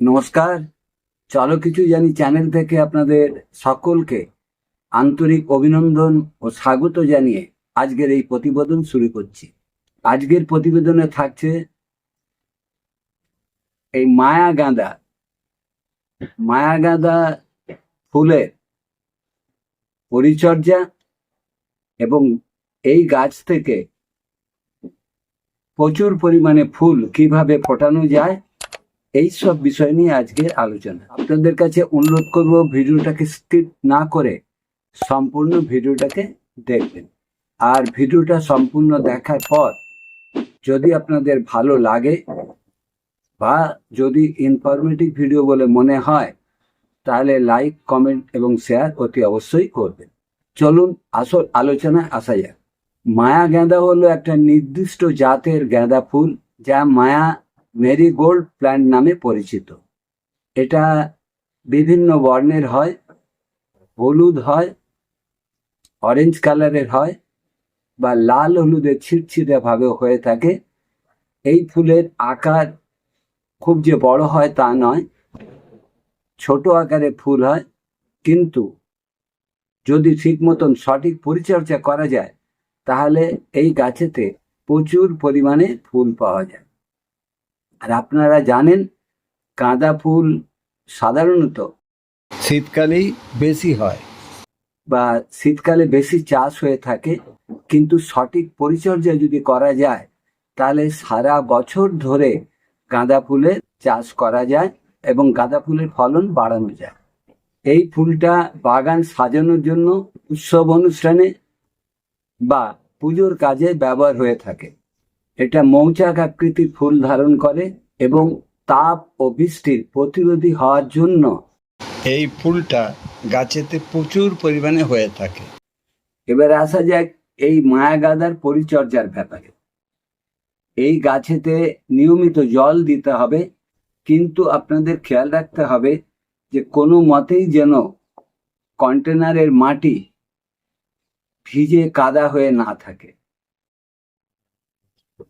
নমস্কার। চলো কিছু জানি চ্যানেল থেকে আপনাদের সকলকে আন্তরিক অভিনন্দন ও স্বাগত জানিয়ে আজকের এই প্রতিবেদন শুরু করছি। আজকের প্রতিবেদনে থাকছে এই মায়া গাঁদা। মায়া গাঁদা ফুলের পরিচর্যা এবং এই গাছ থেকে প্রচুর পরিমাণে ফুল কীভাবে ফোটানো যায় এই সব বিষয় নিয়ে আজকের আলোচনা। আপনাদের কাছে অনুরোধ করব ভিডিওটাকে স্কিপ না করে সম্পূর্ণ ভিডিওটাকে দেখবেন। আর ভিডিওটা সম্পূর্ণ দেখার পর যদি আপনাদের ভালো লাগে বা যদি ইনফরমেটিভ ভিডিও বলে মনে হয়, তাহলে লাইক কমেন্ট এবং শেয়ার অতি অবশ্যই করবেন। চলুন আসল আলোচনায় আসা যাক। মায়া গাঁদা হলো একটা নির্দিষ্ট জাতের গাঁদা ফুল যা মায়া মেরিগোল্ড প্ল্যান্ট নামে পরিচিত। এটা বিভিন্ন বর্ণের হয়, হলুদ হয় অরেঞ্জ কালারের হয় বা লাল হলুদে ছিটছিটে ভাবে হয়ে থাকে। এই ফুলের আকার খুব যে বড় হয় তা নয়, ছোট আকারে ফুল হয়, কিন্তু যদি ঠিক মতন সঠিক পরিচর্যা করা যায়, তাহলে এই গাছেতে প্রচুর পরিমাণে ফুল পাওয়া যায়। আর আপনারা জানেন গাঁদা ফুল সাধারণত শীতকালেই বেশি হয়। বা শীতকালে বেশি চাষ হয়ে থাকে কিন্তু সঠিক পরিচর্যা যদি করা যায় তাহলে সারা বছর ধরে গাঁদা ফুলের চাষ করা যায় এবং গাঁদা ফুলের ফলন বাড়ানো যায়। এই ফুলটা বাগান সাজানোর জন্য উৎসব অনুষ্ঠানে বা পুজোর কাজে ব্যবহার হয়ে থাকে। এটা মৌচাক আকৃতির ফুল ধারণ করে এবং তাপ ও বৃষ্টির প্রতিরোধী হওয়ার জন্য। এই ফুলটা গাছেতে প্রচুর পরিমাণে হয়ে থাকে। এবার আসা যাক এই মায়া গাদার পরিচর্যার ব্যাপারে। এই গাছেতে নিয়মিত জল দিতে হবে কিন্তু আপনাদের খেয়াল রাখতে হবে যে কোনো মতেই যেন কন্টেনারের মাটি ভিজে কাদা হয়ে না থাকে।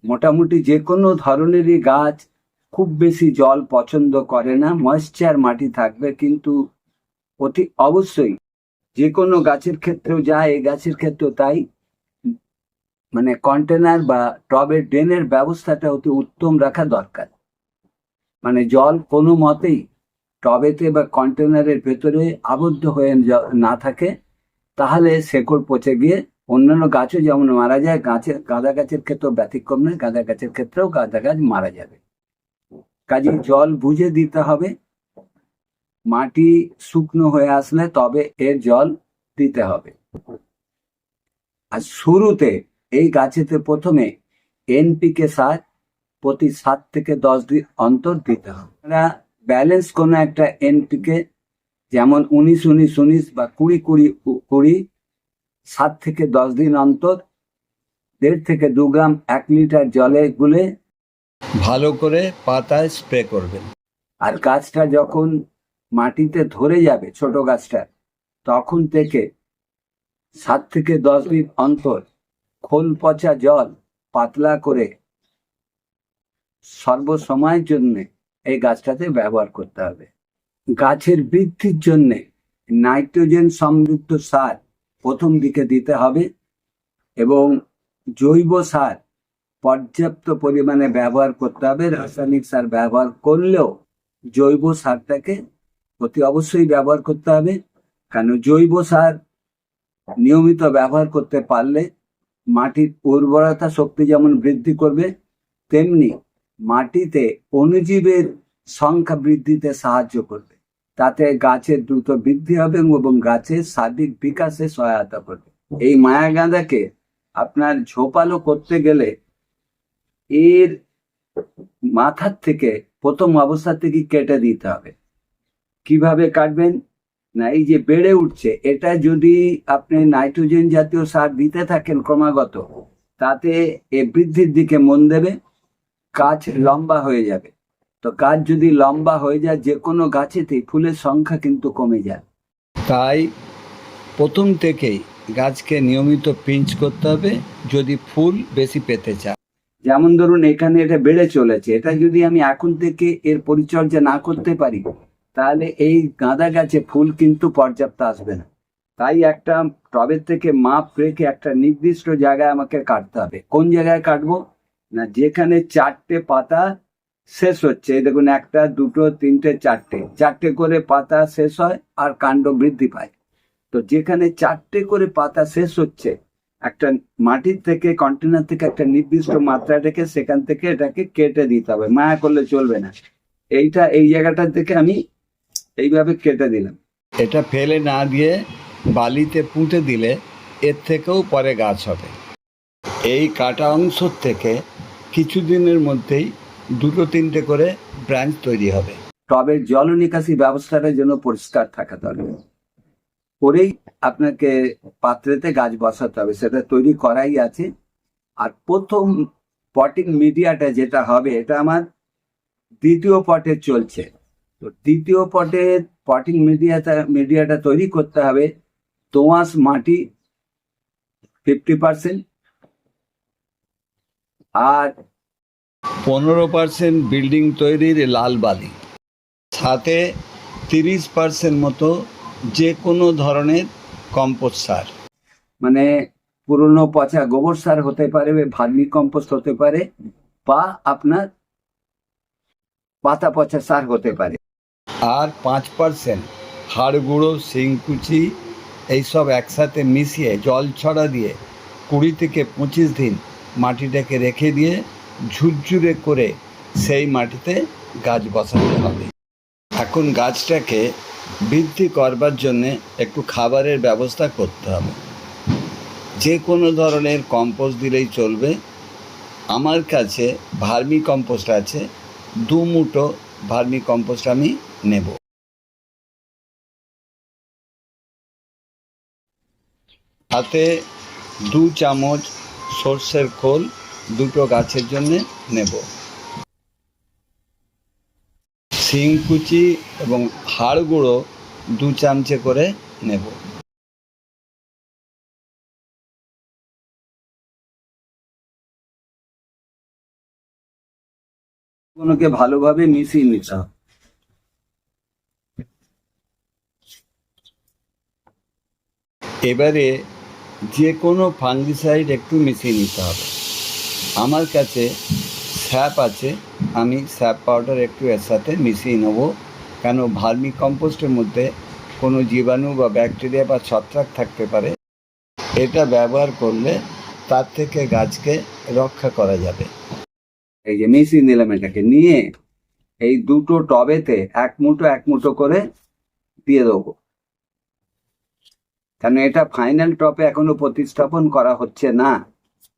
মোটামুটি যে কোনো ধরনেরই গাছ খুব বেশি জল পছন্দ করে না ময়েশ্চার মাটি থাকবে, কিন্তু অতি অবশ্যই যে কোনো গাছের ক্ষেত্রেও যা এই গাছের ক্ষেত্রেও তাই। মানে কন্টেনার বা টবের ড্রেনের ব্যবস্থাটা অতি উত্তম রাখা দরকার। মানে জল কোনো মতেই টবেতে বা কন্টেনারের ভেতরে আবদ্ধ হয়ে না থাকে, তাহলে শেকড় পচে গিয়ে অন্যান্য গাছও যেমন মারা যায়, গাছের গাঁদা গাছের ক্ষেত্রেও ব্যতিক্রম নয়, গাঁদা গাছের ক্ষেত্রেও গাঁদা গাছ মারা যাবে। কাজে জল বুঝে দিতে হবে। মাটি শুকনো হয়ে আসলে তবে এর জল দিতে হবে। আর শুরুতে এই গাছেতে প্রথমে এনপিকে সার প্রতি সাত থেকে দশ দিন অন্তর দিতে হবে। ব্যালেন্স কোনো একটা এনপিকে যেমন উনিশ উনিশ উনিশ বা কুড়ি কুড়ি কুড়ি সাত থেকে দশ দিন অন্তর দেড় থেকে দু গ্রাম এক লিটার জলে গুলে ভালো করে পাতায় স্প্রে করবেন। আর গাছটা যখন মাটিতে ধরে যাবে ছোট গাছটা, তখন থেকে সাত থেকে দশ দিন অন্তর খোল পচা জল পাতলা করে সর্বসময়ের জন্যে এই গাছটাতে ব্যবহার করতে হবে। গাছের বৃদ্ধির জন্যে নাইট্রোজেন সমৃদ্ধ সার প্রথম দিকে দিতে হবে এবং জৈব সার পর্যাপ্ত পরিমাণে ব্যবহার করতে হবে। রাসায়নিক সার ব্যবহার করলেও জৈব সারটাকে অতি অবশ্যই ব্যবহার করতে হবে। কারণ জৈব সার নিয়মিত ব্যবহার করতে পারলে মাটির উর্বরতা শক্তি যেমন বৃদ্ধি করবে, তেমনি মাটিতে অণুজীবের সংখ্যা বৃদ্ধিতে সাহায্য করবে। তাতে গাছের দ্রুত বৃদ্ধি হবে এবং গাছের সার্বিক বিকাশে সহায়তা করবে। এই মায়া গাঁদাকে আপনার ঝোপালো করতে গেলে এর মাথার থেকে প্রথম অবস্থা থেকে কেটে দিতে হবে। কীভাবে কাটবেন? না, এই যে বেড়ে উঠছে, এটা যদি আপনি নাইট্রোজেন জাতীয় সার দিতে থাকেন ক্রমাগত, তাতে এ বৃদ্ধির দিকে মন দেবে, গাছ লম্বা হয়ে যাবে। তো গাছ যদি লম্বা হয়ে যায় যে কোনো গাছেতেই ফুলের সংখ্যা কিন্তু কমে যায়। তাই প্রথম থেকেই গাছকে নিয়মিত পিঞ্চ করতে হবে যদি ফুল বেশি পেতে চায়। যেমন ধরুন এখানে এটা বেড়ে চলেছে। এটা যদি আমি এখন থেকে এর পরিচর্যা না করতে পারি তাহলে এই গাঁদা গাছে ফুল কিন্তু পর্যাপ্ত আসবে না। তাই একটা টবের থেকে মাপ রেখে একটা নির্দিষ্ট জায়গায় আমাকে কাটতে হবে। কোন জায়গায় কাটবো? না যেখানে চারটে পাতা শেষ হচ্ছে। এই দেখুন, একটা, দুটো, তিনটে, চারটে। চারটে করে পাতা শেষ হয় আর কাণ্ড বৃদ্ধি পায়। তো যেখানে চারটে করে পাতা শেষ হচ্ছে, একটা মাটির থেকে, কন্টেনার থেকে একটা নির্দিষ্ট মাত্রা রেখে সেখান থেকে এটাকে কেটে দিতে হবে। মায়া করলে চলবে না। এইটা, এই জায়গাটা থেকে আমি এইভাবে কেটে দিলাম। এটা ফেলে না দিয়ে বালিতে পুঁতে দিলে এর থেকেও পরে গাছ হবে। এই কাটা অংশ থেকে কিছুদিনের মধ্যেই দুটো তিনটে করে ব্রাঞ্চ তৈরি হবে। টবের জল নিকাশি ব্যবস্থাটা যেন পরিষ্কার থাকা দরকার। করেই আপনাকে পাত্রেতে গাছ বসাতে হবে, সেটা তৈরি করাই আছে। আর প্রথম পটিং মিডিয়াটা যেটা হবে, এটা আমার দ্বিতীয় পটে চলছে। তো দ্বিতীয় পটে পটিং মিডিয়াটা মিডিয়াটা তৈরি করতে হবে। দোঁয়াশ মাটি ফিফটি পার্সেন্ট। আর পনেরো পার্সেন্ট বিল্ডিং তৈরির লাল বালি। সাথে তিরিশ পার্সেন্ট মতো যে কোনো ধরনের কম্পোস্ট সার। মানে পুরনো পচা গোবর সার হতে পারে ভার্মি কম্পোস্ট হতে পারে বা আপনার পাতা পচা সার হতে পারে। আর পাঁচ পার্সেন্ট হাড় গুঁড়ো শিংকুচি এইসব একসাথে মিশিয়ে জল ছড়া দিয়ে কুড়ি থেকে পঁচিশ দিন মাটিটাকে রেখে দিয়ে ঝুরঝুরে করে সেই মাটিতে গাছ বসাতে হবে। এখন গাছটাকে বৃদ্ধি করবার জন্যে একটু খাবারের ব্যবস্থা করতে হবে। যে কোনো ধরনের কম্পোস্ট দিলেই চলবে। আমার কাছে ভার্মি কম্পোস্ট আছে, দু মুঠো ভার্মি কম্পোস্ট আমি নেব। হাতে দু চামচ সর্ষের খোল দুটো গাছের জন্য নেব। শিংকুচি এবং হাড় গুঁড়ো দু চামচে করে নেব। কোনোকে ভালোভাবে মিশিয়ে নিতে হবে। এবারে যে কোনো ফাঙ্গিসাইড একটু মিশিয়ে নিতে হবে। আমার কাছে স্যাপ আছে। আমি স্যাপ পাউডার একটু এর সাথে মিশিয়ে নেব। কেন ভার্মি কম্পোস্টের মধ্যে কোনো জীবাণু বা ব্যাকটেরিয়া বা ছত্রাক থাকতে পারে, এটা ব্যবহার করলে তার থেকে গাছকে রক্ষা করা যাবে। এই যে মিশিয়ে নিলাম এটাকে, নিয়ে এই দুটো টবেতে এক মুঠো এক মুঠো করে দিয়ে দেবো। কেন এটা ফাইনাল টপে এখনও প্রতিস্থাপন করা হচ্ছে না।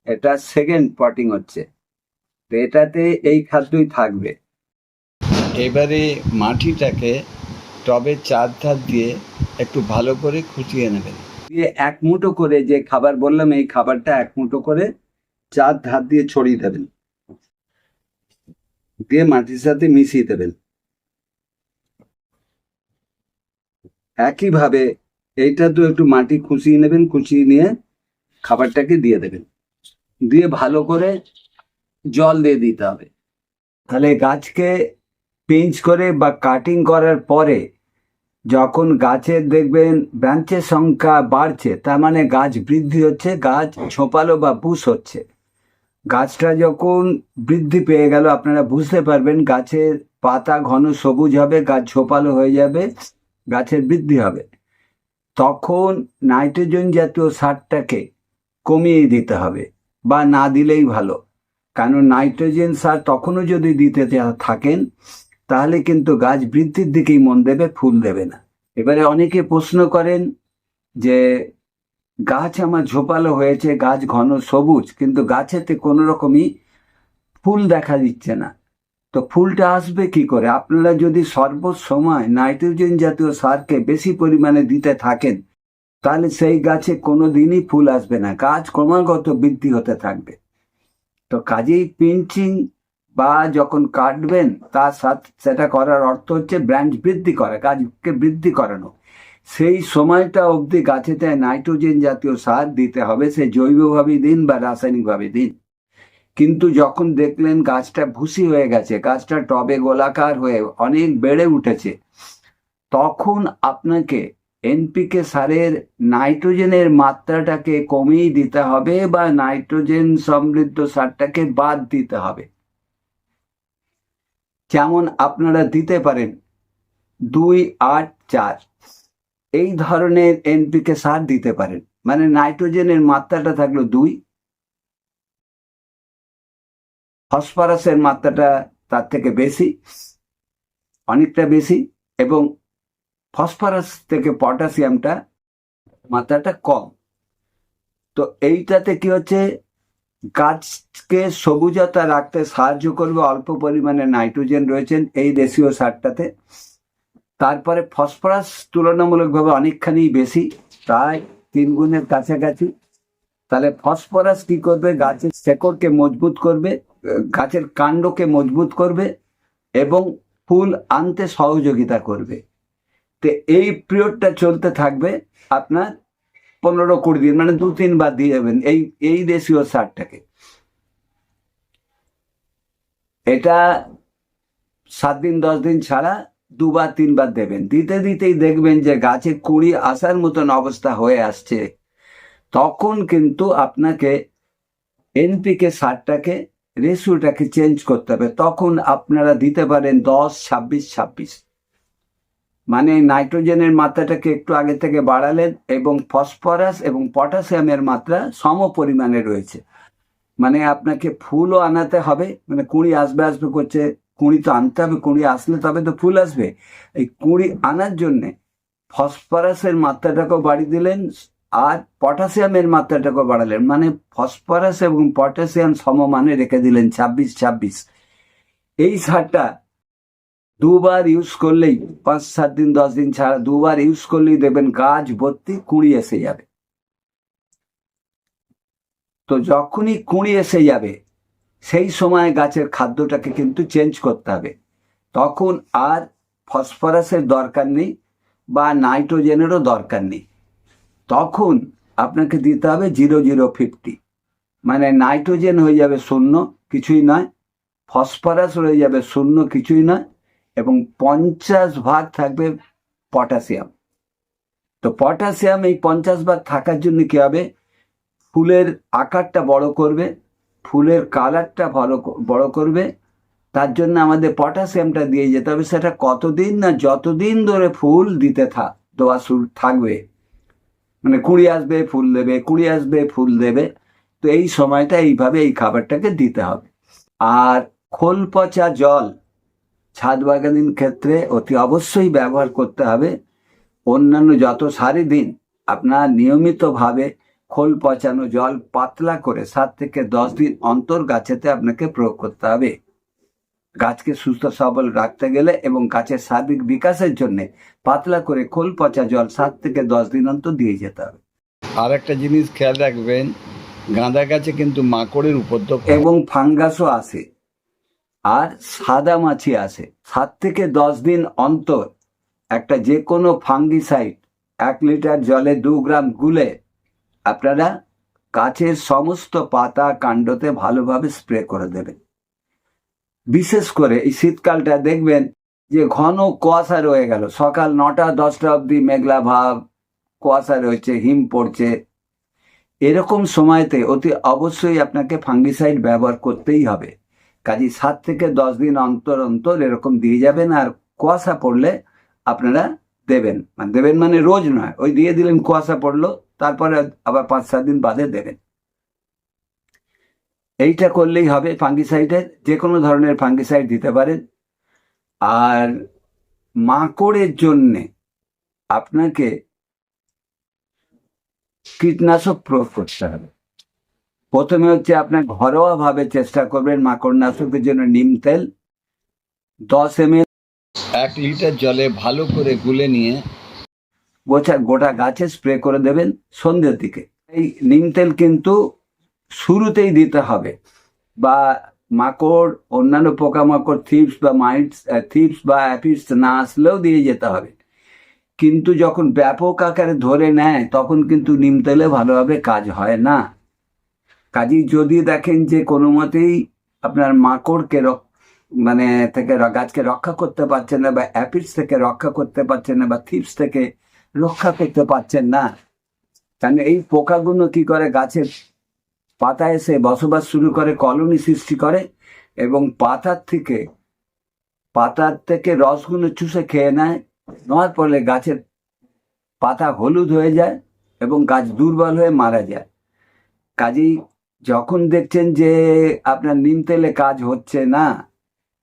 এটা সেকেন্ড পটিং হচ্ছে। তো এটাতে এই খাদ্যই থাকবে। এবারে মাটিটাকে টবে চার ধার দিয়ে একটু ভালো করে খুঁচিয়ে নেবেন। দিয়ে এক মুঠো করে যে খাবার বললাম এই খাবারটা এক মুঠো করে চার ধার দিয়ে ছড়িয়ে দেবেন। দিয়ে মাটির সাথে মিশিয়ে দেবেন। একইভাবে এইটা তো একটু মাটি খুশিয়ে নেবেন খুশিয়ে নিয়ে খাবারটাকে দিয়ে দেবেন। দিয়ে ভালো করে জল দিয়ে দিতে হবে। তাহলে গাছকে পিঞ্চ করে বা কাটিং করার পরে যখন গাছের দেখবেন ব্রাঞ্চের সংখ্যা বাড়ছে, তার মানে গাছ বৃদ্ধি হচ্ছে, গাছ ছোপালো বা পুষ হচ্ছে। গাছটা যখন বৃদ্ধি পেয়ে গেল, আপনারা বুঝতে পারবেন গাছের পাতা ঘন সবুজ হবে, গাছ ঝোপালো হয়ে যাবে, গাছের বৃদ্ধি হবে। তখন নাইট্রোজেন জাতীয় সারটাকে কমিয়ে দিতে হবে। বা না দিলেই ভালো। কারণ নাইট্রোজেন সার তখনও যদি দিতে থাকেন, তাহলে কিন্তু গাছ বৃদ্ধির দিকেই মন দেবে, ফুল দেবে না। এবারে অনেকে প্রশ্ন করেন যে, গাছ আমার ঝোপালো হয়েছে, গাছ ঘন সবুজ, কিন্তু গাছেতে কোনো রকমই ফুল দেখা দিচ্ছে না। তো ফুলটা আসবে কি করে? আপনারা যদি সর্বসময় নাইট্রোজেন জাতীয় সারকে বেশি পরিমাণে দিতে থাকেন তাহলে সেই গাছে কোনো দিনই ফুল আসবে না। গাছ ক্রমাগত বৃদ্ধি হতে থাকবে। তো কাজেই পিঞ্চিং বা যখন কাটবেন, তার সাথে সেটা করার অর্থ হচ্ছে ব্রাঞ্চ বৃদ্ধি করা, গাছকে বৃদ্ধি করানো। সেই সময়টা অবধি গাছেতে নাইট্রোজেন জাতীয় সার দিতে হবে, সে জৈবভাবে দিন বা রাসায়নিকভাবে দিন। কিন্তু যখন দেখলেন গাছটা ভুসি হয়ে গেছে গাছটা টবে গোলাকার হয়ে অনেক বেড়ে উঠেছে, তখন আপনাকে এনপিকে সারের নাইট্রোজেনের মাত্রাটাকে কমিয়ে দিতে হবে বা নাইট্রোজেন সমৃদ্ধ সারটাকে বাদ দিতে হবে। যেমন আপনারা দিতে পারেন দুই আট চার। এই ধরনের এনপিকে সার দিতে পারেন। মানে নাইট্রোজেনের মাত্রাটা থাকল দুই। ফসফরাসের মাত্রাটা তার থেকে বেশি, অনেকটা বেশি এবং ফসফরাস থেকে পটাশিয়ামটা মাত্রাটা কম। তো এইটাতে কি হচ্ছে? গাছকে সবুজতা রাখতে সাহায্য করবে, অল্প পরিমাণে নাইট্রোজেন রয়েছেন এই দেশীয় সারটাতে। তারপরে ফসফরাস তুলনামূলকভাবে অনেকখানি বেশি, প্রায় তিন গুণের কাছাকাছি। তাহলে ফসফরাস কি করবে? গাছের শেকড়কে মজবুত করবে, গাছের কাণ্ডকে মজবুত করবে এবং ফুল আনতে সহযোগিতা করবে। তো এই পিরিয়ডটা চলতে থাকবে আপনার পনেরো কুড়ি দিন মানে দু তিনবার দিয়ে যাবেন এই এই দেশীয় সারটাকে। এটা সাত দিন, দশ দিন ছাড়া দুবার তিনবার দেবেন। দিতে দিতেই দেখবেন যে গাছে কুড়ি আসার মতন অবস্থা হয়ে আসছে। তখন কিন্তু আপনাকে এনপিকে সারটাকে, রেশিওটাকে চেঞ্জ করতে হবে। তখন আপনারা দিতে পারেন দশ, ছাব্বিশ ছাব্বিশ। মানে নাইট্রোজেনের মাত্রাটাকে একটু আগে থেকে বাড়ালেন এবং ফসফরাস এবং পটাশিয়ামের মাত্রা সম পরিমাণে রয়েছে। মানে আপনাকে ফুলও আনাতে হবে মানে কুঁড়ি আসবে আসবে করছে, কুঁড়ি তো আনতে হবে, কুঁড়ি আসলে তবে তো ফুল আসবে। এই কুঁড়ি আনার জন্যে ফসফরাসের মাত্রাটাকেও বাড়িয়ে দিলেন আর পটাশিয়ামের মাত্রাটাকেও বাড়ালেন। মানে ফসফরাস এবং পটাশিয়াম সমমানে রেখে দিলেন ছাব্বিশ ছাব্বিশ। এই সারটা দুবার ইউজ করলেই, পাঁচ, সাত দিন, দশ দিন ছাড়া দুবার ইউজ করলেই দেখবেন গাছ ভর্তি কুঁড়ি এসে যাবে। তো যখনই কুঁড়ি এসে যাবে, সেই সময় গাছের খাদ্যটাকে কিন্তু চেঞ্জ করতে হবে। তখন আর ফসফরাসের দরকার নেই বা নাইট্রোজেনেরও দরকার নেই। তখন আপনাকে দিতে হবে জিরো জিরো ফিফটি মানে নাইট্রোজেন হয়ে যাবে শূন্য, কিছুই নয়। ফসফরাস হয়ে যাবে শূন্য, কিছুই নয়। এবং পঞ্চাশ ভাগ থাকবে পটাশিয়াম। তো পটাশিয়াম এই পঞ্চাশ ভাগ থাকার জন্য কি হবে? ফুলের আকারটা বড় করবে, ফুলের কালারটা ভালো বড় করবে, তার জন্য আমাদের পটাশিয়ামটা দিয়ে যেতে হবে। সেটা কতদিন না যতদিন ধরে ফুল দিতে থাক দোয়া শুরু থাকবে মানে কুড়ি আসবে, ফুল দেবে, কুড়ি আসবে, ফুল দেবে, তো এই সময়টা এইভাবে এই খাবারটাকে দিতে হবে। আর খোল পচা জল ছাদ বাগানের ক্ষেত্রে অতি অবশ্যই ব্যবহার করতে হবে। অন্যান্য যত সারি দিন আপনার নিয়মিতভাবে খোল পচানো জল পাতলা করে সাত থেকে দশ দিন অন্তর গাছেতে আপনাকে প্রয়োগ করতে হবে। গাছকে সুস্থ সবল রাখতে গেলে এবং গাছের সার্বিক বিকাশের জন্য পাতলা করে খোল পচা জল সাত থেকে দশ দিন অন্তর দিয়ে যেতে হবে। আর একটা জিনিস খেয়াল রাখবেন গাঁদা গাছে কিন্তু মাকড়ের উপদ্রব এবং ফাঙ্গাসও আসে। আর সাদা মাছি আসে সাত থেকে দশ দিন অন্তর একটা যে কোনো ফাঙ্গিসাইড এক লিটার জলে দু গ্রাম গুলে আপনারা গাছের সমস্ত পাতা কাণ্ডতে ভালোভাবে স্প্রে করে দেবেন। বিশেষ করে এই শীতকালটা দেখবেন যে ঘন কুয়াশা রয়ে গেল। সকাল নটা, দশটা অবধি মেঘলা ভাব, কুয়াশা রয়েছে, হিম পড়ছে। এরকম সময়তে অতি অবশ্যই আপনাকে ফাঙ্গিসাইড ব্যবহার করতেই হবে। কাজে সাত থেকে দশ দিন অন্তর অন্তর এরকম দিয়ে যাবেন আর কুয়াশা পড়লে আপনারা দেবেন। মানে দেবেন মানে রোজ নয়, ওই দিয়ে দিলেন কুয়াশা পড়ল, তারপরে আবার পাঁচ সাত দিন বাদে দেবেন। এইটা করলেই হবে ফাঙ্গিসাইডের যে কোনো ধরনের ফাঙ্গিসাইড দিতে পারেন। আর মাকড়ের জন্যে আপনাকে কীটনাশক প্রয়োগ করতে হবে। প্রথমে হচ্ছে আপনার ঘরোয়া ভাবে চেষ্টা করবেন মাকড়নাশকের জন্য নিম তেল। দশ এম এক লিটার জলে ভালো করে গুলে নিয়ে গোছা গোটা গাছে স্প্রে করে দেবেন সন্ধ্যের দিকে। এই নিম তেল কিন্তু শুরুতেই দিতে হবে বা মাকড় অন্যান্য পোকামাকড় থিপস বা মাইটস থিপস বা অ্যাপিডস না আসলেও দিয়ে যেতে হবে। কিন্তু যখন ব্যাপক আকারে ধরে নেয় তখন কিন্তু নিম তেলে ভালোভাবে কাজ হয় না। কাজেই যদি দেখেন যে কোনো মতেই আপনার মাকড়কে মানে থেকে গাছকে রক্ষা করতে পারছেন না বা অ্যাপিডস থেকে রক্ষা করতে পারছেন না বা থিপস থেকে রক্ষা করতে পারছেন না কারণ এই পোকাগুলো কি করে? গাছের পাতায় এসে বসবাস শুরু করে, কলোনি সৃষ্টি করে এবং পাতার থেকে পাতার থেকে রসগুলো চুষে খেয়ে নেয়, নেওয়ার ফলে গাছের পাতা হলুদ হয়ে যায় এবং গাছ দুর্বল হয়ে মারা যায়। কাজেই যখন দেখছেন যে আপনার নিম তেলে কাজ হচ্ছে না,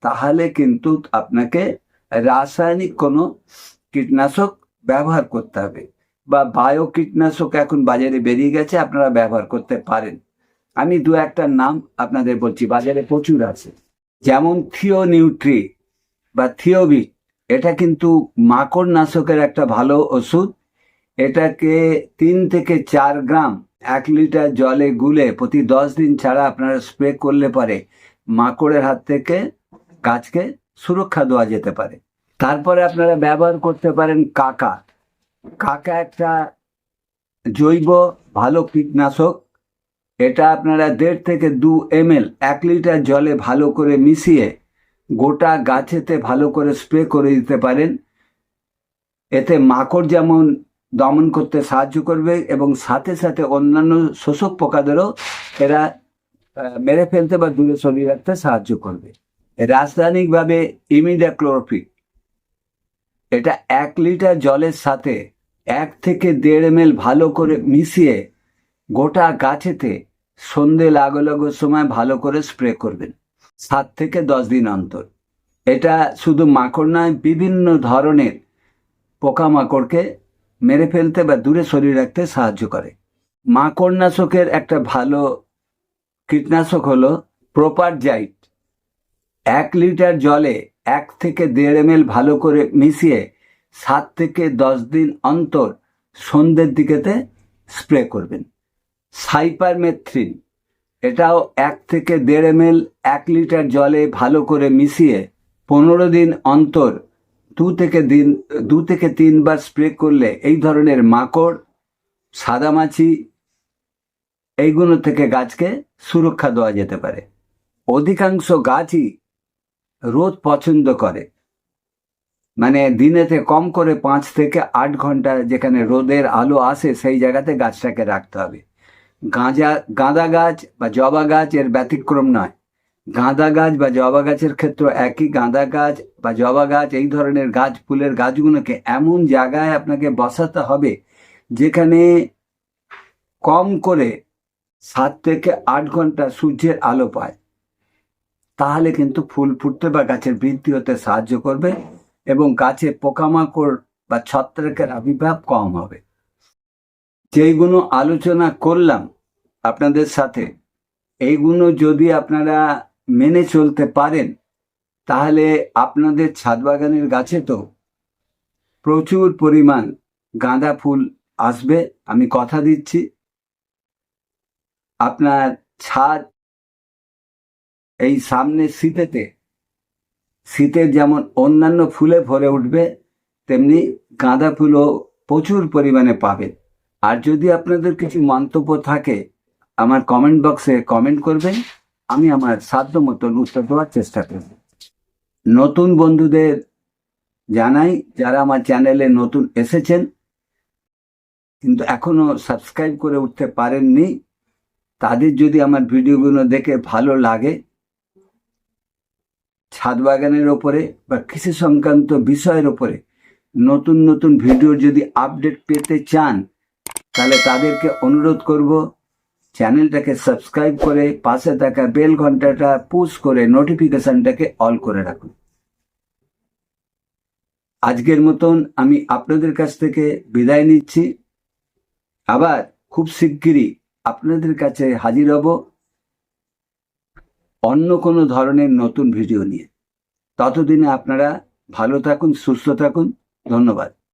তাহলে কিন্তু আপনাকে রাসায়নিক কোনো কীটনাশক ব্যবহার করতে হবে বা বায়ো কীটনাশক এখন বাজারে বেরিয়ে গেছে, আপনারা ব্যবহার করতে পারেন। আমি দু একটা নাম আপনাদের বলছি, বাজারে প্রচুর আছে। যেমন থিওনিউট্রি বা থিওবিট, এটা কিন্তু মাকড় নাশকের একটা ভালো ওষুধ। এটাকে তিন থেকে চার গ্রাম এক লিটার জলে গুলে প্রতি দশ দিন ছাড়া আপনারা স্প্রে করলে পারে মাকড়ের হাত থেকে গাছকে সুরক্ষা দেওয়া যেতে পারে। তারপরে আপনারা ব্যবহার করতে পারেন কাকা। কাকা একটা জৈব ভালো কীটনাশক। এটা আপনারা দেড় থেকে দু এম এক লিটার জলে ভালো করে মিশিয়ে গোটা গাছেতে ভালো করে স্প্রে করে দিতে পারেন। এতে মাকড় যেমন দমন করতে সাহায্য করবে এবং সাথে সাথে অন্যান্য শোষক পোকাদেরও এরা মেরে ফেলতে বা দূরে সরিয়ে রাখতে সাহায্য করবে। রাসায়নিকভাবে ইমিডাক্লোরোফিক এটা এক লিটার জলের সাথে এক থেকে দেড় এম ভালো করে মিশিয়ে গোটা গাছেতে সন্ধে লাগো লাগো সময় ভালো করে স্প্রে করবেন, সাত থেকে দশ দিন অন্তর। এটা শুধু মাকড় নয়, বিভিন্ন ধরনের পোকামাকড়কে মেরে ফেলতে বা দূরে সরিয়ে রাখতে সাহায্য করে। মাকড়নাশকের একটা ভালো কীটনাশক হলো প্রপার জাইট এক লিটার জলে এক থেকে দেড় এম ভালো করে মিশিয়ে সাত থেকে দশ দিন অন্তর সন্ধ্যের দিকেতে স্প্রে করবেন। সাইপারমেথ্রিন, এটাও এক থেকে দেড় এম এক লিটার জলে ভালো করে মিশিয়ে পনেরো দিন অন্তর দু থেকে দিন, দু থেকে তিনবার স্প্রে করলে এই ধরনের মাকড়, সাদামাছি, এইগুলো থেকে গাছকে সুরক্ষা দেওয়া যেতে পারে। অধিকাংশ গাছই রোদ পছন্দ করে। মানে দিনেতে কম করে পাঁচ থেকে আট ঘণ্টা যেখানে রোদের আলো আসে, সেই জায়গাতে গাছটাকে রাখতে হবে। গাঁজা, গাঁদা গাছ বা জবা গাছ এর ব্যতিক্রম নয়। গাঁদা গাছ বা জবা গাছের ক্ষেত্রে একই গাঁদা গাছ বা জবা গাছ, এই ধরনের গাছ, ফুলের গাছগুলোকে এমন জায়গায় আপনাকে বসাতে হবে যেখানে কম করে সাত থেকে আট ঘণ্টা সূর্যের আলো পায়। তাহলে কিন্তু ফুল ফুটতে বা গাছের বৃদ্ধি হতে সাহায্য করবে এবং গাছে পোকামাকড় বা ছত্রাকের আবির্ভাব কম হবে। যেইগুলো আলোচনা করলাম আপনাদের সাথে এইগুলো যদি আপনারা মেনে চলতে পারেন, তাহলে আপনাদের ছাদ বাগানের গাছে তো প্রচুর পরিমাণ গাঁদা ফুল আসবে, আমি কথা দিচ্ছি। আপনার ছাদ এই সামনের শীতেতে, শীতের যেমন অন্যান্য ফুলে ভরে উঠবে, তেমনি গাঁদা ফুলও প্রচুর পরিমাণে পাবেন। আর যদি আপনাদের কিছু মন্তব্য থাকে, আমার কমেন্ট বক্সে কমেন্ট করবেন। আমি আমার সাধ্য মতন উত্তর দেওয়ার চেষ্টা করব। নতুন বন্ধুদের জানাই, যারা আমার চ্যানেলে নতুন এসেছেন, কিন্তু এখনও সাবস্ক্রাইব করে উঠতে পারেননি, তাদের যদি আমার ভিডিওগুলো দেখে ভালো লাগে ছাদ বাগানের ওপরে বা কৃষি সংক্রান্ত বিষয়ের ওপরে নতুন নতুন ভিডিও যদি আপডেট পেতে চান, তাহলে তাদেরকে অনুরোধ করব চ্যানেলটাকে সাবস্ক্রাইব করে পাশে থাকা বেল ঘন্টাটা পুশ করে নোটিফিকেশনটাকে অল করে রাখুন। আজকের মতন আমি আপনাদের কাছ থেকে বিদায় নিচ্ছি। আবার খুব শিগগিরই আপনাদের কাছে হাজির হব অন্য কোনো ধরনের নতুন ভিডিও নিয়ে। ততদিনে আপনারা ভালো থাকুন, সুস্থ থাকুন। ধন্যবাদ।